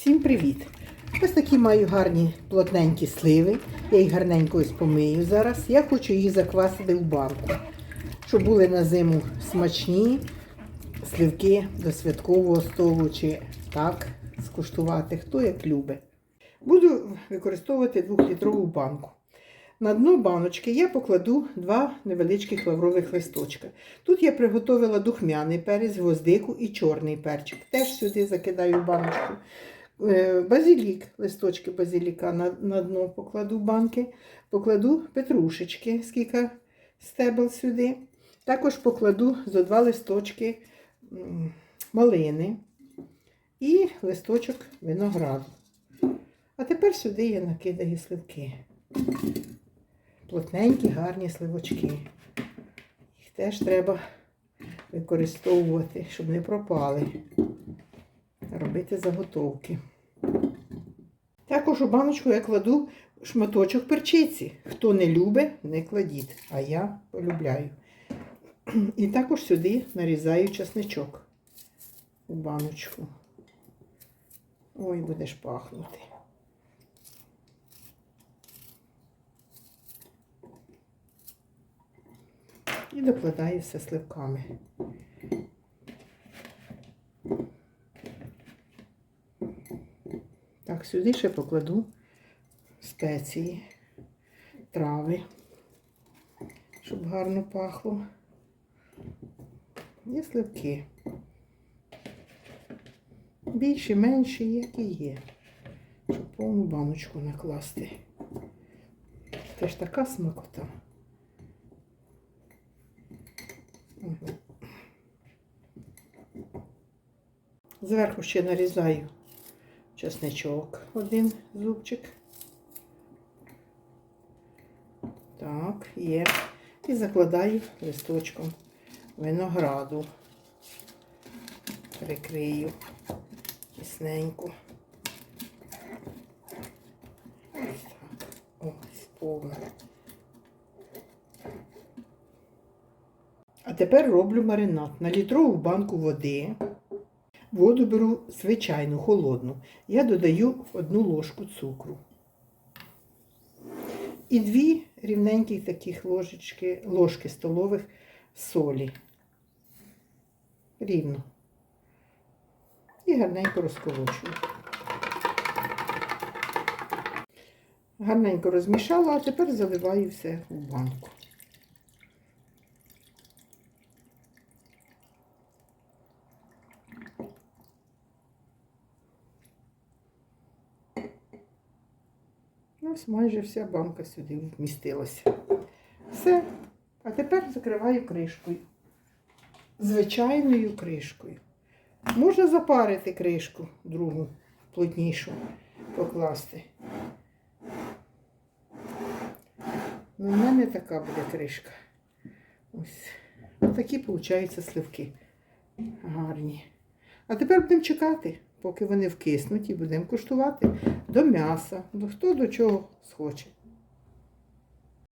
Всім привіт! Ось такі маю гарні плотненькі сливи. Я їх гарненько ось помию зараз. Я хочу їх заквасити в банку, щоб були на зиму смачні сливки до святкового столу чи так скуштувати, хто як любить. Буду використовувати 2-літрову банку. На дно баночки я покладу два невеличких лаврових листочка. Тут я приготувала духмяний перець, гвоздику і чорний перчик. Теж сюди закидаю баночку. Е, Базилік, листочки базиліка на, на дно покладу банки. Покладу петрушечки, скільки стебел сюди. Також покладу зо два листочки малини і листочок винограду. А тепер сюди я накидаю сливки. Плотненькі, гарні сливочки. Їх теж треба використовувати, щоб не пропали. Робити заготовки. Також у баночку я кладу шматочок перчиці. Хто не любить, не кладіть, а я полюбляю. І також сюди нарізаю чесничок у баночку. Ой, будеш пахнути. І докладаю все сливками. Так, сюди ще покладу спеції, трави, щоб гарно пахло. І сливки. Більші, менші, як і є. Щоб повну баночку накласти. Це ж така смакота. Зверху ще нарізаю чесничок, один зубчик. Так, є. І закладаю листочком винограду. Прикрию тісненько. Ось так. А тепер роблю маринад. На літрову банку води. Воду беру звичайну, холодну. Я додаю одну ложку цукру. І дві рівненьких таких ложечки, ложки столових солі. Рівно. І гарненько розколочую. Гарненько розмішала, а тепер заливаю все в банку. Ось майже вся банка сюди вмістилася. Все. А тепер закриваю кришкою. Звичайною кришкою. Можна запарити кришку другу, плотнішу, покласти. Ну, в мене така буде кришка. Ось. Ось такі, виходять, сливки. Гарні. А тепер будемо чекати, поки вони вкиснуть, і будемо куштувати до м'яса, до хто до чого схоче.